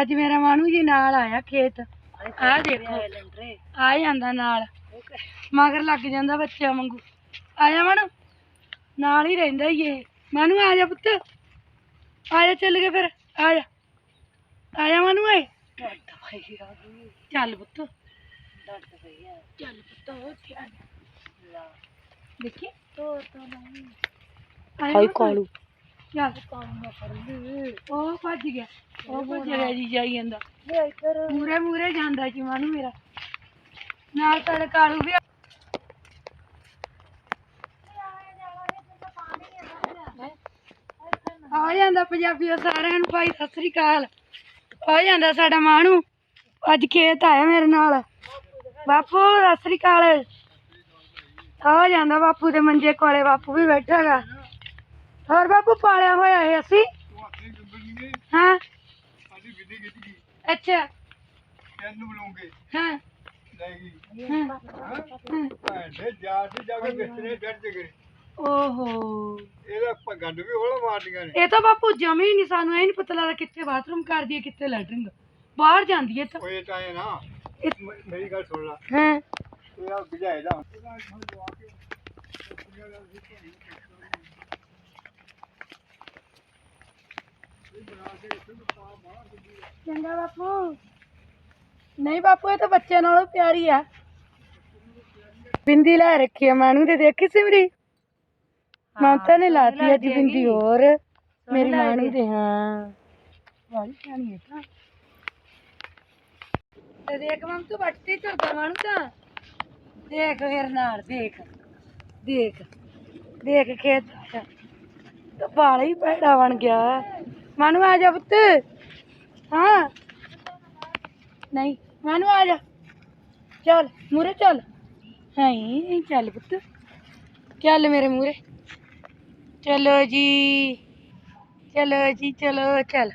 ਅੱਜ ਮੇਰਾ ਮਾਨੂ ਜੀ ਨਾਲ ਆਇਆ ਖੇਤ। ਆ ਦੇਖੋ। ਆ ਜਾਂਦਾ ਨਾਲ। ਮਗਰ ਲੱਗ ਜਾਂਦਾ ਬੱਚਿਆਂ ਵਾਂਗੂ। ਆ ਜਾ ਮਾਨੂ ਨਾਲ ਹੀ ਰਹਿੰਦਾ ਹੀ ਇਹ। ਮਾਨੂ ਆ ਜਾ ਪੁੱਤ। ਆ ਜਾ ਚੱਲ ਗਏ ਫਿਰ। ਆ ਜਾ। ਆ ਜਾ ਮਾਨੂ ਏ ਚੱਲ ਪੁੱਤ। ਚੱਲ ਪੁੱਤ ਹੋ ਧਿਆਨ ਦੇਖੀ। ਤੋਰ ਤੋਂ ਨਹੀਂ। ਹਾਈ ਕਾਲੂ। ਚੱਲ। ਕਾਲੂਗਾ ਫੜ ਲੈ ਉਹ ਭੱਜ ਗਿਆ। ਉਹ ਭੱਜ ਗਿਆ ਜੀ ਜਾਈ ਜਾਂਦਾ। ਮੂਰੇ ਮੂਰੇ ਜਾਂਦਾ ਜੀ ਮਾਨੂ ਮੇਰਾ। ਨਾਲ ਤੁਹਾਡੇ ਕਾਲੂ ਵੀ ਆ- ਆ ਜਾਂਦਾ ਪੰਜਾਬੀਓ ਸਾਰਿਆਂ ਨੂੰ ਭਾਈ ਸਤਿ ਸ੍ਰੀ ਅਕਾਲ। ਆ ਜਾਂਦਾ ਸਾਡਾ ਮਾਣੂ ਅੱਜ ਖੇਤ ਆਇਆ ਮੇਰੇ ਨਾਲ। ਬਾਪੂ ਸਤਿ ਸ੍ਰੀ ਅਕਾਲ। ਆ ਜਾਂਦਾ ਬਾਪੂ ਦੇ ਮੰਜੇ ਕੋਲੇ ਬਾਪੂ ਵੀ ਬੈਠਾ ਹੈਗਾ। ਹੋਰ ਬਾਪੂ ਪਾਲਿਆ ਹੋਇਆ ਹੈ ਅਸੀਂ? ਹਾਂ ਅੱਛਾ। ਤੈਨੂੰ ਬੁਲਾਉਂਗੇ ਹਾਂ। ਨਹੀਂ ਹਾਂ। ਭੈਣੇ ਜਾ ਤੇ ਜਾ ਕੇ ਬਿਸਤਰੇ ਡਰ ਜਗਰੇ ਓਹੋ। ਇਹਦਾ ਪਗੰਡ ਵੀ ਹੋਲਾ ਮਾਰਦੀਆਂ ਨੇ। ਇਹ ਤਾਂ ਬਾਪੂ ਜਮੇ ਹੀ ਨਹੀਂ ਸਾਨੂੰ ਇਹ ਨਹੀਂ ਪਤਾ ਲੱਗਦਾ ਕਿੱਥੇ ਬਾਥਰੂਮ ਕਰਦੀ ਹੈ ਕਿੱਥੇ ਲੈਟਰਿੰਗ। ਬਾਹਰ ਜਾਂਦੀ ਹੈ ਤਾਂ। ਓਏ ਤਾਂ ਇਹ ਨਾ। ਇਹ- ਮ- ਮੇਰੀ ਗੱਲ ਸੁਣ ਲੈ। ਹਾਂ। ਇਹ ਆ ਬੁਝਾਏ ਚੰਗਾ ਬਾਪੂ। ਨਹੀਂ ਬਾਪੂ ਇਹ ਤਾਂ ਬੱਚਿਆਂ ਨਾਲੋਂ ਪਿਆਰੀ ਆ। ਬਿੰਦੀ ਲੈ ਰੱਖੀ ਆ ਮਾਣੂ ਤੇ ਦੇਖੀ ਸਿਮਰੀ? ਮਮਤਾ ਨੇ ਲਾਤੀ ਅੱਜ ਬਿੰਦੀ ਹੋਰ। ਮੇਰੀ ਮਾਣੂ ਤੇ ਹਾਂ। ਵਾਲੀ ਸਿਆਣੀ ਹੈ ਤਾਂ। ਤੇ ਦੇਖ ਮਮ ਤੂੰ ਬੱਟੀ ਤੁਰਦਾ ਮਾਣੂ ਤਾਂ। ਦੇਖ ਫਿਰ ਨਾਲ ਦੇਖ। ਦੇਖ। ਦੇਖ ਖੇਤ ਤਾਂ ਬਾਲਾ ਹੀ ਭੈੜਾ ਬਣ ਗਿਆ। ਮਾਨੂ ਆ ਜਾ ਪੁੱਤ। ਹਾਂ। ਨਹੀਂ, ਮਾਨੂ ਆ ਜਾ। ਚੱਲ ਮੂਰੇ ਚੱਲ। ਹਾਂ ਚੱਲ ਪੁੱਤ। ਚੱਲ ਮੇਰੇ ਮੂਰੇ ਚਲੋ ਜੀ। ਚਲੋ ਜੀ, ਚਲੋ, ਚੱਲ।